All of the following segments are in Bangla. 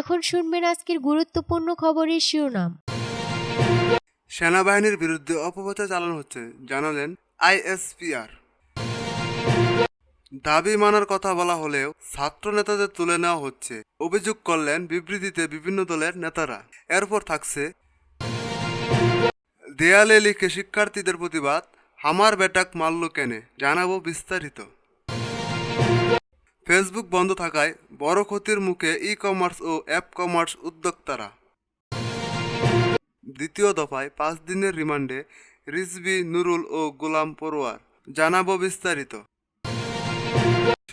এখন শুনবেন আজকের গুরুত্বপূর্ণ খবরের শিরোনাম। সেনাবাহিনীর বিরুদ্ধে অপপ্রচার চালানো হচ্ছে, জানালেন আইএসপিআর। দাবি মানার কথা বলা হলেও ছাত্র নেতাদের তুলে নেওয়া হচ্ছে। অভিযোগ করলেন বিবৃতিতে বিভিন্ন দলের নেতারা। এরপর থাকছে দেয়ালে লিখে শিক্ষার্থীদের প্রতিবাদ, হামার বেটাক মারল কেনে? জানাব বিস্তারিত। ফেসবুক বন্ধ থাকায় বড় ক্ষতির মুখে ই কমার্স ও অ্যাপ কমার্স উদ্যোক্তারা। দ্বিতীয় দফায় পাঁচ দিনের রিমান্ডে রিজবি নুরুল ও গোলাম পড়ুয়ার। জানাব বিস্তারিত।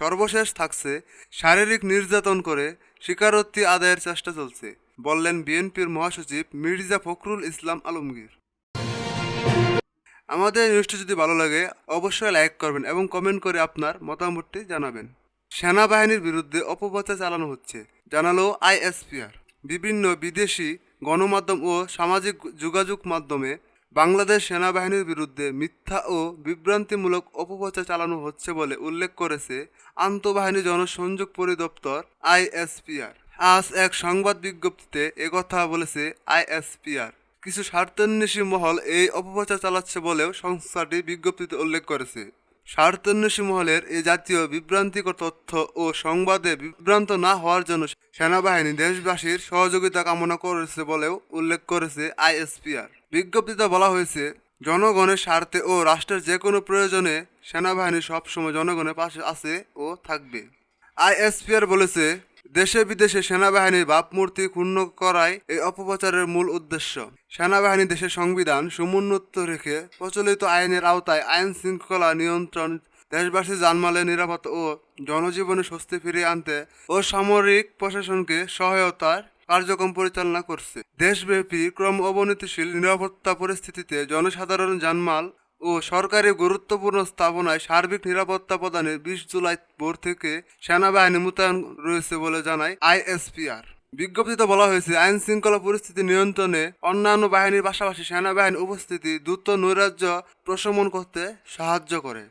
সর্বশেষ থাকছে শারীরিক নির্যাতন করে স্বীকারোক্তি আদায়ের চেষ্টা চলছে, বললেন বিএনপির মহাসচিব মির্জা ফখরুল ইসলাম আলমগীর। আমাদের নিউজটি যদি ভালো লাগে, অবশ্যই লাইক করবেন এবং কমেন্ট করে আপনার মতামতটি জানাবেন। সেনাবাহিনীর বিরুদ্ধে অপপ্রচার চালানো হচ্ছে। জানালো আইএসপিআর। বিভিন্ন বিদেশি গণমাধ্যম ও সামাজিক যোগাযোগ মাধ্যমে বাংলাদেশ সেনাবাহিনীর বিরুদ্ধে মিথ্যা ও বিভ্রান্তিমূলক অপপ্রচার চালানো হচ্ছে বলে উল্লেখ করেছে আন্তঃবাহিনী জনসংযোগ পরিদপ্তর আইএসপিআর। আজ এক সংবাদ বিজ্ঞপ্তিতে একথা বলেছে আইএসপিআর। কিছু স্বার্থান্বেষী মহল এই অপপ্রচার চালাচ্ছে বলেও সংস্থাটি বিজ্ঞপ্তিতে উল্লেখ করেছে। স্বার্থান্বেষী মহলের এ জাতীয় বিভ্রান্তিকর তথ্য ও সংবাদে বিভ্রান্ত না হওয়ার জন্য সেনাবাহিনী দেশবাসীর সহযোগিতা কামনা করেছে বলেও উল্লেখ করেছে আইএসপিআর। বিজ্ঞপ্তিতে বলা হয়েছে, জনগণের স্বার্থে ও রাষ্ট্রের যে কোনো প্রয়োজনে সেনাবাহিনী সবসময় জনগণের পাশে আছে ও থাকবে। আইএসপিআর বলেছে দেশে বিদেশে সেনাবাহিনীর ভাবমূর্তি ক্ষুণ্ণ করাই এই অপপ্রচারের মূল উদ্দেশ্য। সেনাবাহিনী দেশের সংবিধান সমুন্নত রেখে প্রচলিত আইনের আওতায় আইন শৃঙ্খলা নিয়ন্ত্রণ, দেশবাসী জানমালের নিরাপত্তা ও জনজীবনে স্বস্তি ফিরিয়ে আনতে ও সামরিক প্রশাসনকে সহায়তার কার্যক্রম পরিচালনা করছে। দেশব্যাপী ক্রম অবনতিশীল নিরাপত্তা পরিস্থিতিতে জনসাধারণ জানমাল ও সরকারি গুরুত্বপূর্ণ স্থাপনায় সার্বিক নিরাপত্তা প্রদানে বিশ জুলাই ভোর থেকে সেনাবাহিনী মোতায়েন রয়েছে বলে জানায় আইএসপিআর। বিজ্ঞপ্তিতে বলা হয়েছে, আইন শৃঙ্খলা পরিস্থিতি নিয়ন্ত্রণে অন্যান্য বাহিনীর পাশাপাশি সেনাবাহিনীর উপস্থিতি দ্রুত নৈরাজ্য প্রশমন করতে সাহায্য করে।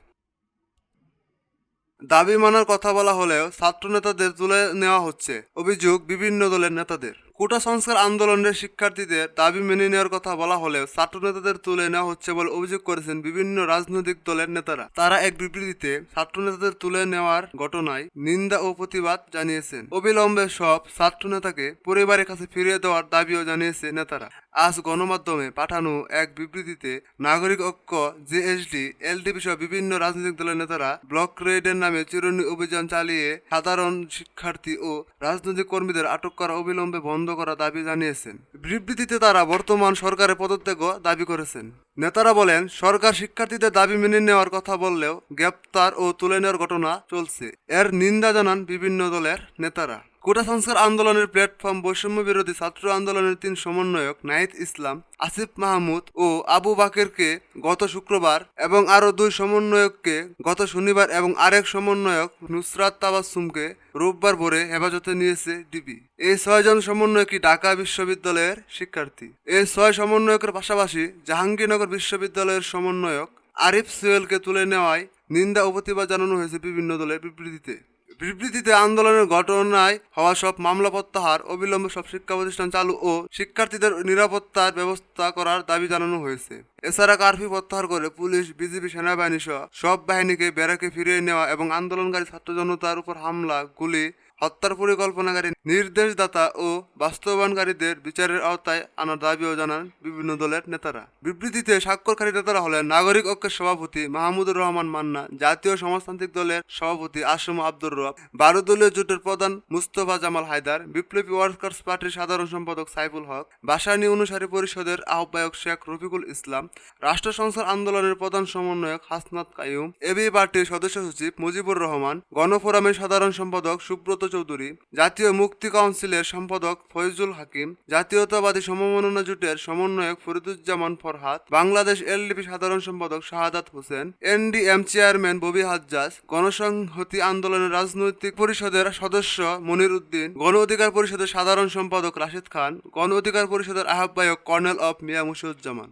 দাবি মানার কথা বলা হলেও ছাত্র নেতাদের তুলে নেওয়া হচ্ছে, অভিযোগ বিভিন্ন দলের নেতাদের। কোটা সংস্কার আন্দোলনের শিক্ষার্থীদের দাবি মেনে নেওয়ার কথা বলা হলেও ছাত্র নেতাদের তুলে নেওয়া হচ্ছে বলে অভিযোগ করেছেন বিভিন্ন রাজনৈতিক দলের নেতারা। তারা এক বিবৃতিতে ছাত্র নেতাদের তুলে নেওয়ার ঘটনায় নিন্দা ও প্রতিবাদ জানিয়েছেন। অবিলম্বে সব ছাত্র নেতাকে পরিবারের কাছে ফিরিয়ে দেওয়ার দাবিও জানিয়েছে নেতারা। আজ গণমাধ্যমে পাঠানো এক বিবৃতিতে নাগরিক ঐক্য, জেএসডি, এলডিপি সহ বিভিন্ন রাজনৈতিক দলের নেতারা ব্লক রেডের নামে চিরুনি অভিযান চালিয়ে সাধারণ শিক্ষার্থী ও রাজনৈতিক কর্মীদের আটক করা অবিলম্বে বন্ধ করা দাবি জানিয়েছেন। বিবৃতিতে তারা বর্তমান সরকারের পদত্যাগও দাবি করেছেন। নেতারা বলেন, সরকার শিক্ষার্থীদের দাবি মেনে নেওয়ার কথা বললেও গ্রেপ্তার ও তুলে নেওয়ার ঘটনা চলছে। এর নিন্দা জানান বিভিন্ন দলের নেতারা। কোটা সংস্কার আন্দোলনের প্ল্যাটফর্ম বৈষম্য বিরোধী ছাত্র আন্দোলনের তিন সমন্বয়ক নাহিদ ইসলাম, আসিফ মাহমুদ ও আবু বাকেরকে গত শুক্রবার এবং আরও দুই সমন্বয়ককে গত শনিবার এবং আরেক সমন্বয়ক নুসরাত তাবাসুমকে রোববার ভোরে হেফাজতে নিয়েছে ডিবি। এই ছয়জন সমন্বয়কই ঢাকা বিশ্ববিদ্যালয়ের শিক্ষার্থী। এই ছয় সমন্বয়কের পাশাপাশি জাহাঙ্গীরনগর বিশ্ববিদ্যালয়ের সমন্বয়ক আরিফ সোয়েলকে তুলে নেওয়ায় নিন্দা ও প্রতিবাদ জানানো হয়েছে বিভিন্ন দলের বিবৃতিতে। বিবৃতিতে আন্দোলনের ঘটনায় হওয়া সব মামলা প্রত্যাহার, অবিলম্বে সব শিক্ষা প্রতিষ্ঠান চালু ও শিক্ষার্থীদের নিরাপত্তার ব্যবস্থা করার দাবি জানানো হয়েছে। এছাড়া কারফিউ প্রত্যাহার করে পুলিশ বিজেপি সেনাবাহিনী সহ সব বাহিনীকে ব্যারাকে ফিরিয়ে নেওয়া এবং আন্দোলনকারী ছাত্র জনতার উপর হামলা গুলি হত্যার পরিকল্পনাকারী নির্দেশদাতা ও বাস্তবায়নকারীদের বিচারের আওতায় আনার দাবিও জানান বিভিন্ন দলের নেতারা। বিবৃতিতে স্বাক্ষরকারী নেতারা হলেন নাগরিক ঐক্যের সভাপতি মাহমুদুর রহমান মান্না, জাতীয় সমাজতান্ত্রিক দলের সভাপতি আসম আব্দুর রব, বারো দলীয় জোটের প্রধান মুস্তফা জামাল হায়দার, বিপ্লবী ওয়ার্কার্স পার্টির সাধারণ সম্পাদক সাইফুল হক, বাসানী অনুসারী পরিষদের আহ্বায়ক শেখ রফিকুল ইসলাম, রাষ্ট্র সংস্কার আন্দোলনের প্রধান সমন্বয়ক হাসনাত কায়ুম এবি পার্টির সদস্য সচিব মুজিবুর রহমান, গণফোরামের সাধারণ সম্পাদক সুব্রত চৌধুরী, জাতীয় মুক্তি কাউন্সিলের সম্পাদক ফয়জুল হাকিম, জাতীয়তাবাদী সমমননা জোটের সমন্বয়ক ফরিদুজ্জামান ফরহাদ, বাংলাদেশ এলডিপি সাধারণ সম্পাদক শাহাদাত হোসেন, এনডিএম চেয়ারম্যান ববি হাজ্জাজ, গণসংহতি আন্দোলনের রাজনৈতিক পরিষদের সদস্য মনির উদ্দিন, গণ অধিকার পরিষদের সাধারণ সম্পাদক রাশিদ খান, গণ অধিকার পরিষদের আহ্বায়ক কর্নেল অফ মিয়া মুশিউজ্জামান।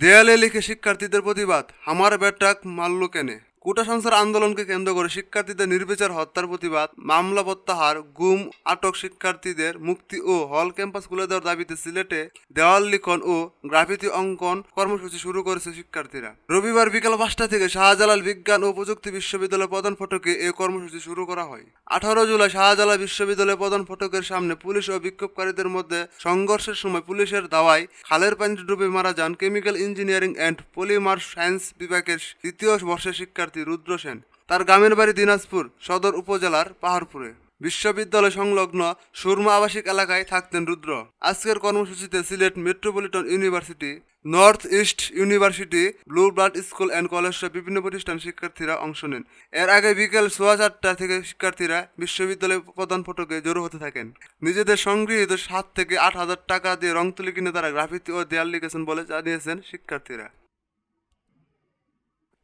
দেয়ালে লিখে শিক্ষার্থীদের প্রতিবাদ হামার বেটাক মাল্লু কেনে? কোটা সংস্কার আন্দোলনকে কেন্দ্র করে শিক্ষার্থীদের নির্বিচার হত্যার প্রতিবাদ, মামলা প্রত্যাহার, গুম, আটক শিক্ষার্থীদের মুক্তি ও হল ক্যাম্পাস খুলে দেওয়ার দাবিতে সিলেটে দেওয়াল লিখন ও গ্রাফিতি অঙ্কন কর্মসূচি শুরু করেছে শিক্ষার্থীরা। রবিবার বিকাল পাঁচটা থেকে শাহজালাল বিজ্ঞান ও প্রযুক্তি বিশ্ববিদ্যালয়ের প্রধান ফটকে এই কর্মসূচি শুরু করা হয়। আঠারো জুলাই শাহজালাল বিশ্ববিদ্যালয়ের প্রধান ফটকের সামনে পুলিশ ও বিক্ষোভকারীদের মধ্যে সংঘর্ষের সময় পুলিশের দাওয়ায় খালের পানিতে ডুবে মারা যান chemical engineering and polymer science বিভাগের দ্বিতীয় বর্ষের শিক্ষার্থী। রুদ্র সেন, তার গ্রামের বাড়ি দিনাজপুর সদর উপজেলার পাহাড়পুরে। বিশ্ববিদ্যালয় সংলগ্ন সুরমা আবাসিক এলাকায় থাকতেন রুদ্র। আজকের কর্মসূচিতে Sylhet metropolitan university, north east university, blue blood school and college বিভিন্ন প্রতিষ্ঠান শিক্ষার্থীরা অংশ নেন। এর আগে বিকেল সোয়া চারটা থেকে শিক্ষার্থীরা বিশ্ববিদ্যালয় প্রধান ফটকে জড়ো হতে থাকেন। নিজেদের সংগৃহীত সাত থেকে আট হাজার টাকা দিয়ে রং তুলি কিনে তারা গ্রাফিতি ও দেয়াল লিখেছেন বলে জানিয়েছেন শিক্ষার্থীরা।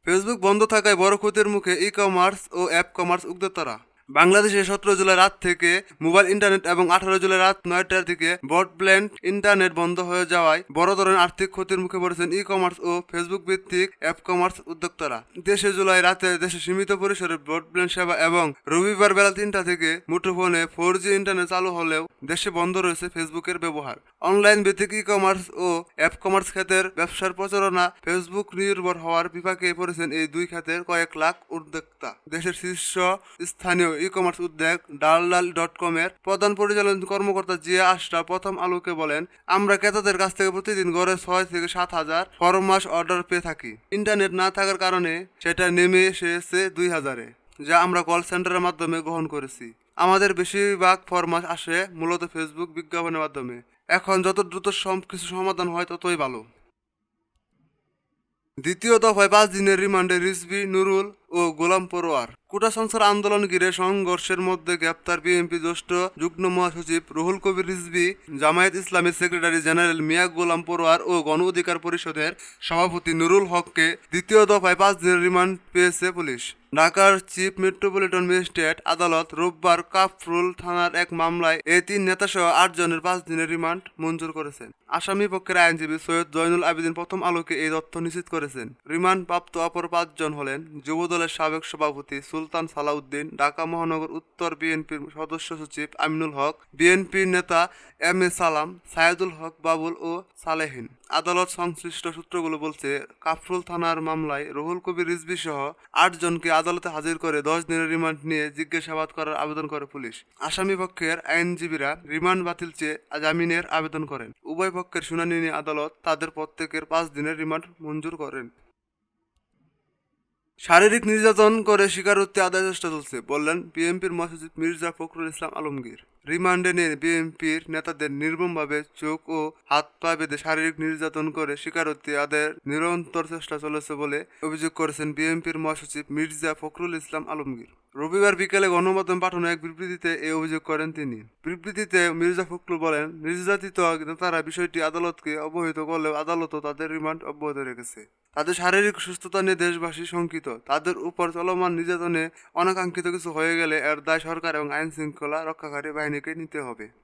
ফেসবুক বন্ধ থাকায় বড় ক্ষতির মুখে ই কমার্স ও অ্যাপ কমার্স উদ্যোক্তারা বাংলাদেশে সতেরো জুলাই রাত থেকে মোবাইল ইন্টারনেট এবং আঠারো জুলাই রাত নয়টার দিকে ব্রডব্যান্ড ইন্টারনেট বন্ধ হয়ে যাওয়ায় বড় ধরনের আর্থিক ক্ষতির মুখে পড়েছেন ই কমার্স ও ফেসবুক ভিত্তিক অ্যাপ কমার্স উদ্যোক্তারা। দেশে জুলাই রাতে দেশে সীমিত পরিসরে ব্রডব্যান্ড সেবা এবং রবিবার বেলা তিনটা থেকে মুঠোফোনে ফোর জি ইন্টারনেট চালু হলেও দেশে বন্ধ রয়েছে ফেসবুকের ব্যবহার। অনলাইন ভিত্তিক ই কমার্স ও অ্যাপ কমার্স খাতের ব্যবসার প্রচারণা ফেসবুক নির্ভর হওয়ার বিপাকে পড়েছেন এই দুই খাতের কয়েক লাখ উদ্যোক্তা। দেশের শীর্ষ স্থানীয় ই কমার্স উদ্যোগ ডালডাল ডট কম এর প্রধান পরিচালন কর্মকর্তা জিয়া আশরা প্রথম আলোকে বলেন, আমরা ক্রেতাদের কাছ থেকে প্রতিদিন গড়ে ছয় থেকে সাত হাজার ফরমাস অর্ডার পেয়ে থাকি। ইন্টারনেট না থাকার কারণে সেটা নেমে এসেছে দুই হাজারে, যা আমরা কল সেন্টারের মাধ্যমে গ্রহণ করেছি। আমাদের বেশিরভাগ ফরমাস আসে মূলত ফেসবুক বিজ্ঞাপনের মাধ্যমে। এখন যত দ্রুত সব কিছু সমাধান হয় ততই ভালো। দ্বিতীয় দফায় পাঁচ দিনের রিমান্ডে রিজভি, নুরুল ও গোলাম পরোয়ার কোটা সংস্কার আন্দোলন ঘিরে সংঘর্ষের মধ্যে গ্রেপ্তার বিএনপি জ্যেষ্ঠ যুগ্ম মহাসচিব রুহুল কবির রিজভি, জামায়াত ইসলামের সেক্রেটারি জেনারেল মিয়া গোলাম পরোয়ার ও গণ অধিকার পরিষদের সভাপতি নুরুল হককে দ্বিতীয় দফায় পাঁচ দিনের রিমান্ড পেয়েছে পুলিশ। ঢাকার চিফ মেট্রোপলিটন ম্যাজিস্ট্রেট আদালত রোববার কাফরুল থানার এক মামলায় এই তিন নেতাসহ আট জনের পাঁচ দিনের রিমান্ড মঞ্জুর করেছেন। আসামি পক্ষের আইনজীবী সৈয়দ জয়নুল আবেদিন প্রথম আলোকে এই তথ্য নিশ্চিত করেছেন। রিমান্ড প্রাপ্ত অপর পাঁচজন হলেন যুবদলের সাবেক সভাপতি সুলতান সালাউদ্দিন, ঢাকা মহানগর উত্তর বিএনপির সদস্য সচিব আমিনুল হক, বিএনপির নেতা এম এ সালাম সায়েদুল হক বাবুল ও সালেহিন। আদালত সংশ্লিষ্ট সূত্রগুলো বলছে, কাফরুল থানার মামলায় রুহুল কবির রিজভি সহ আটজনকে আদালতে হাজির করে দশ দিনের রিমান্ড নিয়ে জিজ্ঞাসাবাদ করার আবেদন করে পুলিশ। আসামি পক্ষের আইনজীবীরা রিমান্ড বাতিল চেয়ে জামিনের আবেদন করেন। উভয় পক্ষের শুনানি নিয়ে আদালত তাদের প্রত্যেকের পাঁচ দিনের রিমান্ড মঞ্জুর করেন। শারীরিক নির্যাতন করে স্বীকারোক্তি আদায় চেষ্টা চলছে, বললেন বিএনপির মহাসচিব মির্জা ফখরুল ইসলাম আলমগীর। রিমান্ডে নিয়ে বিএনপির নেতাদের নির্মমভাবে চোখ ও হাত পা বেঁধে শারীরিক নির্যাতন করে স্বীকারোক্তি আদায়ের নিরন্তর চেষ্টা চলেছে বলে অভিযোগ করেছেন বিএনপির মহাসচিব মির্জা ফখরুল ইসলাম আলমগীর। রবিবার বিকেলে গণমাধ্যম পাঠানো এক বিবৃতিতে এই অভিযোগ করেন তিনি। বিবৃতিতে মির্জা ফখরুল বলেন, নির্যাতিত নেতারা বিষয়টি আদালতকে অবহিত করলেও আদালতও তাদের রিমান্ড অব্যাহত রেখেছে। তাদের শারীরিক সুস্থতা নিয়ে দেশবাসী শঙ্কিত। তাদের উপর চলমান নির্যাতনে অনাকাঙ্ক্ষিত কিছু হয়ে গেলে এর দায় সরকার এবং আইন শৃঙ্খলা রক্ষাকারী বাহিনীকে নিতে হবে।